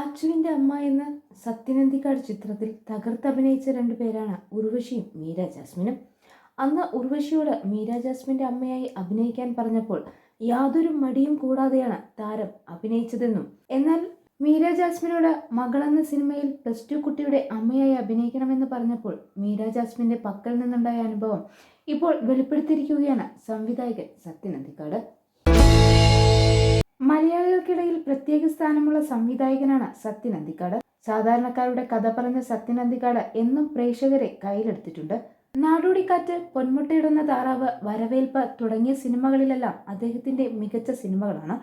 അച്ചുവിന്റെ അമ്മ എന്ന സത്യനന്ദിക്കാട് ചിത്രത്തിൽ തകർത്തഭിനയിച്ച രണ്ടു പേരാണ് ഉർവശിയും മീര ജാസ്മിനും. അന്ന് ഉർവശിയോട് മീര ജാസ്മിന്റെ അമ്മയായി അഭിനയിക്കാൻ പറഞ്ഞപ്പോൾ യാതൊരു മടിയും കൂടാതെയാണ് താരം അഭിനയിച്ചതെന്നും. എന്നാൽ മീര ജാസ്മിനോട് മകളെന്ന സിനിമയിൽ പ്ലസ് ടു കുട്ടിയുടെ അമ്മയായി അഭിനയിക്കണമെന്ന് പറഞ്ഞപ്പോൾ മീര ജാസ്മിന്റെ പക്കൽ നിന്നുണ്ടായ അനുഭവം ഇപ്പോൾ വെളിപ്പെടുത്തിയിരിക്കുകയാണ് സംവിധായകൻ സത്യനന്ദിക്കാട്. മലയാളികൾക്കിടയിൽ പ്രത്യേക സ്ഥാനമുള്ള സംവിധായകനാണ് സത്യൻ അന്തിക്കാട്. സാധാരണക്കാരുടെ കഥ പറഞ്ഞ സത്യൻ അന്തിക്കാട് എന്നും പ്രേക്ഷകരെ കയ്യിലെടുത്തിട്ടുണ്ട്. നാടോടിക്കാറ്റ് പൊന്മുട്ടയിടുന്ന താറാവ് വരവേൽപ്പ് തുടങ്ങിയ സിനിമകളിലെല്ലാം അദ്ദേഹത്തിന്റെ മികച്ച സിനിമകളാണ്.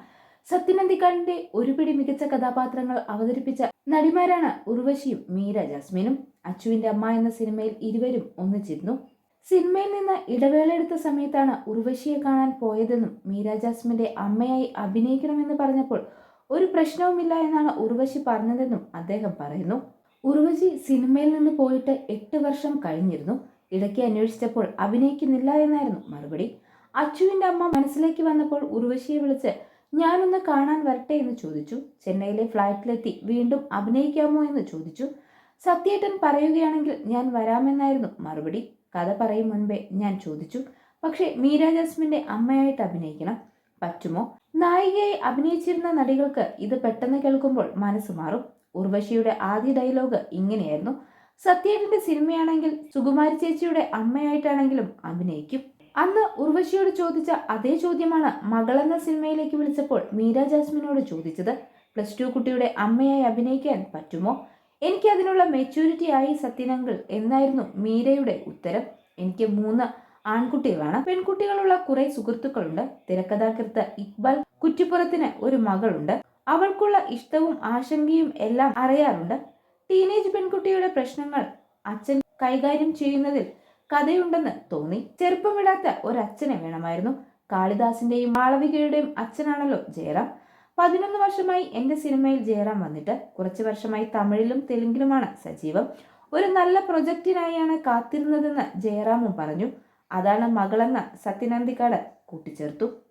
സത്യൻ അന്തിക്കാടിന്റെ ഒരുപിടി മികച്ച കഥാപാത്രങ്ങൾ അവതരിപ്പിച്ച നടിമാരാണ് ഉർവശിയും മീര ജാസ്മിനും. അച്ചുവിന്റെ അമ്മ എന്ന സിനിമയിൽ ഇരുവരും ഒന്നിച്ചിരുന്നു. സിനിമയിൽ നിന്ന് ഇടവേള എടുത്ത സമയത്താണ് ഉർവശിയെ കാണാൻ പോയതെന്നും മീര ജാസ്മിന്റെ അമ്മയായി അഭിനയിക്കണമെന്ന് പറഞ്ഞപ്പോൾ ഒരു പ്രശ്നവുമില്ല എന്നാണ് ഉർവശി പറഞ്ഞതെന്നും അദ്ദേഹം പറയുന്നു. ഉർവശി സിനിമയിൽ നിന്ന് പോയിട്ട് എട്ട് വർഷം കഴിഞ്ഞിരുന്നു. ഇടയ്ക്ക് അന്വേഷിച്ചപ്പോൾ അഭിനയിക്കുന്നില്ല എന്നായിരുന്നു മറുപടി. അച്ചുവിന്റെ അമ്മ മനസ്സിലേക്ക് വന്നപ്പോൾ ഉർവശിയെ വിളിച്ച് ഞാനൊന്ന് കാണാൻ വരട്ടെ എന്ന് ചോദിച്ചു. ചെന്നൈയിലെ ഫ്ളാറ്റിലെത്തി വീണ്ടും അഭിനയിക്കാമോ എന്ന് ചോദിച്ചു. സത്യേട്ടൻ പറയുകയാണെങ്കിൽ ഞാൻ വരാമെന്നായിരുന്നു മറുപടി. കഥ പറയും മുൻപേ ഞാൻ ചോദിച്ചു പക്ഷേ മീര ജാസ്മിന്റെ അമ്മയായിട്ട് അഭിനയിക്കണം. പറ്റുമോ? നായികയായി അഭിനയിച്ചിരുന്ന നടികൾക്ക് ഇത് പെട്ടെന്ന് കേൾക്കുമ്പോൾ മനസ്സ് മാറും. ഉർവശിയുടെ ആദ്യ ഡയലോഗ് ഇങ്ങനെയായിരുന്നു. സത്യേട്ടന്റെ സിനിമയാണെങ്കിൽ സുകുമാരി ചേച്ചിയുടെ അമ്മയായിട്ടാണെങ്കിലും അഭിനയിക്കും. അന്ന് ഉർവശിയോട് ചോദിച്ച അതേ ചോദ്യമാണ് മകളെന്ന സിനിമയിലേക്ക് വിളിച്ചപ്പോൾ മീര ജാസ്മിനോട് ചോദിച്ചത്. പ്ലസ് ടു കുട്ടിയുടെ അമ്മയായി അഭിനയിക്കാൻ പറ്റുമോ? എനിക്ക് അതിനുള്ള മെച്യൂരിറ്റി ആയി സത്യനങ്കിൾ എന്നായിരുന്നു മീരയുടെ ഉത്തരം. എനിക്ക് മൂന്ന് ആൺകുട്ടികളാണ്. പെൺകുട്ടികളുള്ള കുറെ സുഹൃത്തുക്കളുണ്ട്. തിരക്കഥാകൃത്ത് ഇക്ബാൽ കുറ്റിപ്പുറത്തിന് ഒരു മകളുണ്ട്. അവൾക്കുള്ള ഇഷ്ടവും ആശങ്കയും എല്ലാം അറിയാറുണ്ട്. ടീനേജ് പെൺകുട്ടിയുടെ പ്രശ്നങ്ങൾ അച്ഛൻ കൈകാര്യം ചെയ്യുന്നതിൽ കഥയുണ്ടെന്ന് തോന്നി. ചെറുപ്പമിടാത്ത ഒരച്ഛനെ വേണമായിരുന്നു. കാളിദാസിന്റെയും മാളവികയുടെയും അച്ഛനാണല്ലോ ജയറാം. പതിനൊന്ന് വർഷമായി എന്റെ സിനിമയിൽ ജയറാം വന്നിട്ട് കുറച്ച് വർഷമായി തമിഴിലും തെലുങ്കിലുമാണ് സജീവം. ഒരു നല്ല പ്രൊജക്റ്റിനായാണ് കാത്തിരുന്നതെന്ന് ജയറാമും പറഞ്ഞു. അതാണ് മകളെന്ന് സത്യനന്ദിക്കാട് കൂട്ടിച്ചേർത്തു.